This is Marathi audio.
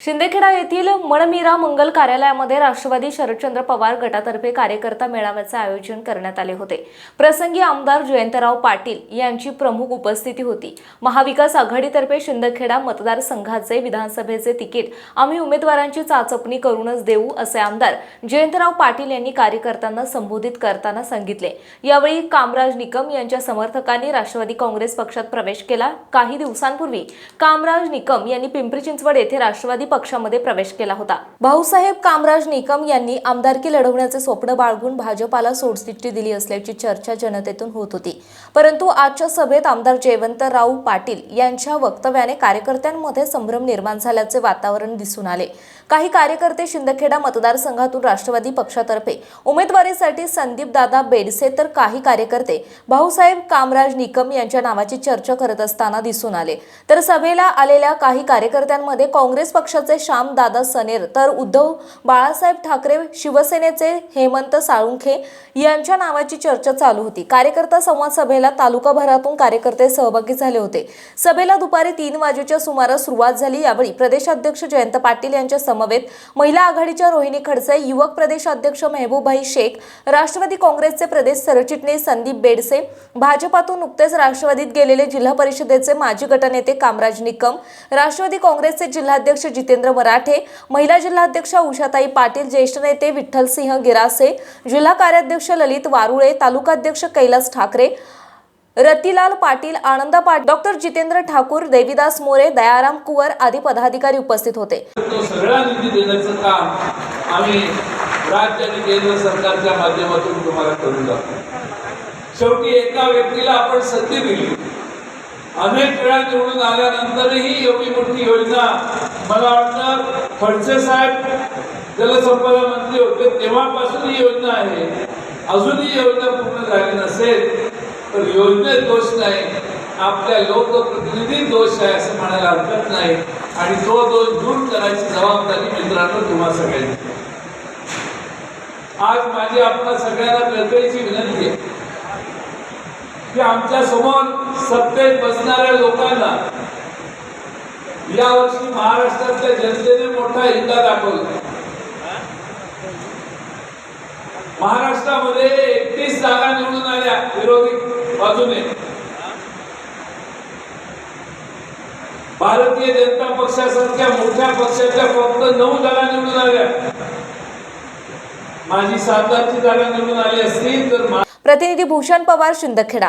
शिंदेखेडा येथील मणमीरा मंगल कार्यालयामध्ये राष्ट्रवादी शरदचंद्र पवार गटातर्फे कार्यकर्ता मेळाव्याचे आयोजन करण्यात आले होते. प्रसंगी आमदार जयंतराव पाटील यांची प्रमुख उपस्थिती होती. महाविकास आघाडीतर्फे शिंदखेडा मतदारसंघाचे विधानसभेचे तिकीट आम्ही उमेदवारांची चाचपणी करूनच देऊ असे आमदार जयंतराव पाटील यांनी कार्यकर्त्यांना संबोधित करताना सांगितले. यावेळी कामराज निकम यांच्या समर्थकांनी राष्ट्रवादी काँग्रेस पक्षात प्रवेश केला. काही दिवसांपूर्वी कामराज निकम यांनी पिंपरी चिंचवड येथे राष्ट्रवादी पक्षामध्ये प्रवेश केला होता. भाऊसाहेब कामराज निकम यांनी आमदारकी लढवण्याचे स्वप्न बाळगून भाजपाला सोडचिठ्ठी दिली असल्याची चर्चा जनतेतून होत होती. परंतु आजच्या सभेत आमदार जयवंतराव पाटील यांच्या वक्तव्याने कार्यकर्त्यांमध्ये संभ्रम निर्माण झाल्याचे वातावरण दिसून आले. काही कार्यकर्ते शिंदखेडा मतदारसंघातून राष्ट्रवादी पक्षातर्फे उमेदवारीसाठी संदीप दादा बेडसे तर काही कार्यकर्ते भाऊसाहेब कामराज निकम यांच्या नावाची चर्चा करत असताना दिसून आले. तर सभेला आलेल्या काही कार्यकर्त्यांमध्ये काँग्रेस पक्ष पक्षाचे श्यामदादा सनेर तर उद्धव बाळासाहेब ठाकरे शिवसेनेचे हेमंत साळुंखे यांच्या नावाची चर्चा चालू होती. कार्यकर्ता संवाद सभेला तालुकाभरातून कार्यकर्ते सहभागी झाले होते. सभेला दुपारी तीन वाजेच्या सुमारास सुरुवात झाली. यावेळी प्रदेशाध्यक्ष जयंत पाटील यांच्या समवेत महिला आघाडीच्या रोहिणी खडसे युवक प्रदेशाध्यक्ष मेहबूबभाई शेख राष्ट्रवादी काँग्रेसचे प्रदेश सरचिटणीस संदीप बेडसे भाजपातून नुकतेच राष्ट्रवादीत गेलेले जिल्हा परिषदेचे माजी गटनेते कामराज निकम राष्ट्रवादी काँग्रेसचे जिल्हाध्यक्ष जित जितेंद्र मराठे महिला जिल्हाध्यक्ष उषाताई पाटील ज्येष्ठ नेते विठ्ठलसिंह गिरासे जिल्हा कार्याध्यक्ष ललित वारुळे तालुकाध्यक्ष कैलास ठाकरे रतिलाल पाटील आनंदा पाटील डॉक्टर जितेंद्र ठाकूर देवीदास मोरे दयाराम कुवर आदी पदाधिकारी उपस्थित होते. तो सगळा निधी देण्याचं काम आम्ही राज्य आणि केंद्र सरकारच्या माध्यमातून तुम्हाला करून जातो शेवटी एका व्यक्तीला आपण संधी दिली. अनेक वेळा निवडून आल्यानंतरही एवढी मोठी योजना मला वाटतं खडसे साहेब जलसंपदा मंत्री होते तेव्हापासून ही योजना आहे. अजूनही योजना पूर्ण झाली नसेल तर योजनेत दोष नाही. आपल्या लोकप्रतिनिधी दोष आहे असं म्हणायला हरकत नाही. आणि तो दोष दूर करायची जबाबदारी मित्रांनो तुम्हा सगळ्यांची. आज माझी आपल्या सगळ्यांना कळकळीची विनंती आहे. की आमच्यासमोर सत्तेत बसणाऱ्या लोकांना यावर्षी महाराष्ट्रातल्या जनतेने मोठा हिंदा दाखवला. महाराष्ट्रामध्ये एकतीस जागा निवडून आल्या विरोधी बाजूने. भारतीय जनता पक्षासारख्या मोठ्या पक्षाच्या फक्त नऊ जागा निवडून आल्या. माझी सातारची जागा निवडून आली असतील तर प्रतिनिधी भूषण पवार शिंदखेडा.